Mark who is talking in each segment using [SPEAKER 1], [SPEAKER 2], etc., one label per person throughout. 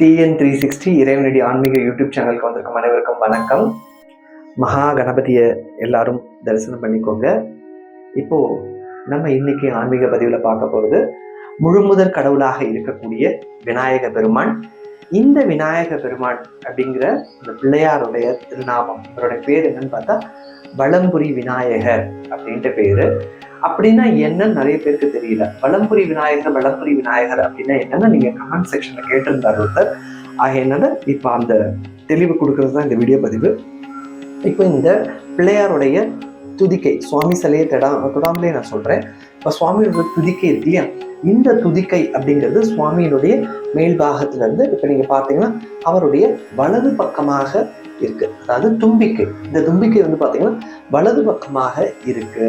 [SPEAKER 1] TN three sixty இறைவனடி ஆன்மீக YouTube சேனலுக்கு வந்திருக்கும் அனைவருக்கும் வணக்கம். மகா கணபதியை எல்லாரும் தரிசனம் பண்ணிக்கோங்க. இப்போ நம்ம இன்னைக்கு ஆன்மீக பதிவில் பார்க்க போகிறது முழுமுதற் கடவுளாக இருக்கக்கூடிய விநாயக பெருமான் இந்த விநாயக பெருமான் அப்படிங்கிற இந்த பிள்ளையாருடைய திருநாமம் இவருடைய பேர் என்னன்னு பார்த்தா வளம்புரி விநாயகர் அப்படின்ட்டு பேரு. அப்படின்னா என்னன்னு நிறைய பேருக்கு தெரியல. வளம்புரி விநாயகர் வளம்புரி விநாயகர் அப்படின்னா என்னன்னு நீங்க கமெண்ட் செக்ஷன்ல கேட்டிருந்தார் ஒருத்தர். ஆகையினால இப்போ அந்த தெளிவு கொடுக்கறது தான் இந்த வீடியோ பதிவு. இப்போ இந்த பிள்ளையாருடைய துதிக்கை. சுவாமி சிலையை தொடா தொடாமலே நான் சொல்கிறேன் இப்போ சுவாமியோட துதிக்கை இருக்கு இல்லையா? இந்த துதிக்கை அப்படிங்கிறது சுவாமியினுடைய மேல் இருந்து இப்போ நீங்கள் பார்த்தீங்கன்னா அவருடைய வலது பக்கமாக இருக்கு. அதாவது தும்பிக்கை. இந்த தும்பிக்கை வந்து பார்த்தீங்கன்னா வலது பக்கமாக இருக்கு.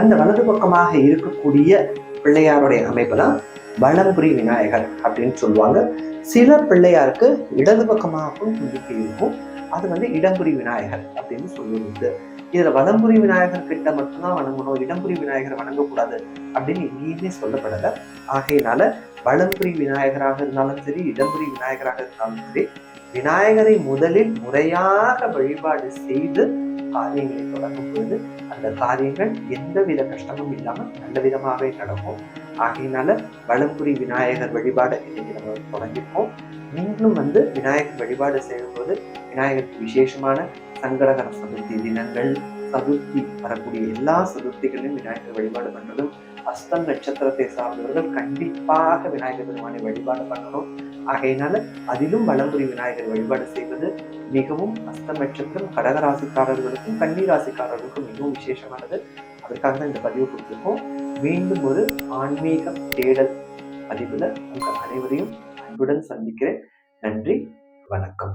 [SPEAKER 1] அந்த வலது பக்கமாக இருக்கக்கூடிய பிள்ளையாருடைய அமைப்பு தான் வலம்புரி விநாயகர் அப்படின்னு சொல்லுவாங்க. சில பிள்ளையாருக்கு இடது பக்கமாகவும் நம்பிக்கை இருக்கும். அது வந்து இடம்புரி விநாயகர் அப்படின்னு சொல்லுவது இதுல வலம்புரி விநாயகர் கிட்ட மட்டும்தான் வணங்கணும் இடம்புரி விநாயகர் வணங்கக்கூடாது அப்படின்னு எங்கேயுமே சொல்லப்படலை. ஆகையினால வலம்புரி விநாயகராக இருந்தாலும் சரி இடம்புரி விநாயகராக இருந்தாலும் சரி விநாயகரை முதலில் முறையாக வழிபாடு செய்து காரியங்களை தொடங்கும் பொழுது அந்த காரியங்கள் எந்தவித கஷ்டமும் இல்லாமல் நல்ல விதமாகவே நடக்கும். ஆகையினால வலம்புரி விநாயகர் வழிபாடு இன்னைக்கு நம்ம தொடங்கியிருக்கோம். நீங்களும் வந்து விநாயகர் வழிபாடு செய்யும்போது விநாயகருக்கு விசேஷமான சங்கடகர சதுர்த்தி தினங்கள் சதுர்த்தி வரக்கூடிய எல்லா சதுர்த்திகளையும் விநாயகர் வழிபாடு பண்றதும் அஸ்தம் நட்சத்திரத்தை சார்ந்தவர்கள் கண்டிப்பாக விநாயகர் பெருமானை வழிபாடு பண்ணணும். ஆகையினால அதிலும் வளம்புரி விநாயகர் வழிபாடு செய்வது மிகவும் அஸ்தம் நட்சத்திரம் கடகராசிக்காரர்களுக்கும் கன்னி ராசிக்காரர்களுக்கும் மிகவும் விசேஷமானது. அதற்காக தான் இந்த பதிவு கொடுத்துருக்கோம். மீண்டும் ஒரு ஆன்மீக தேடல் பதிவில் உங்கள் அனைவரையும் அன்புடன் சந்திக்கிறேன். நன்றி வணக்கம்.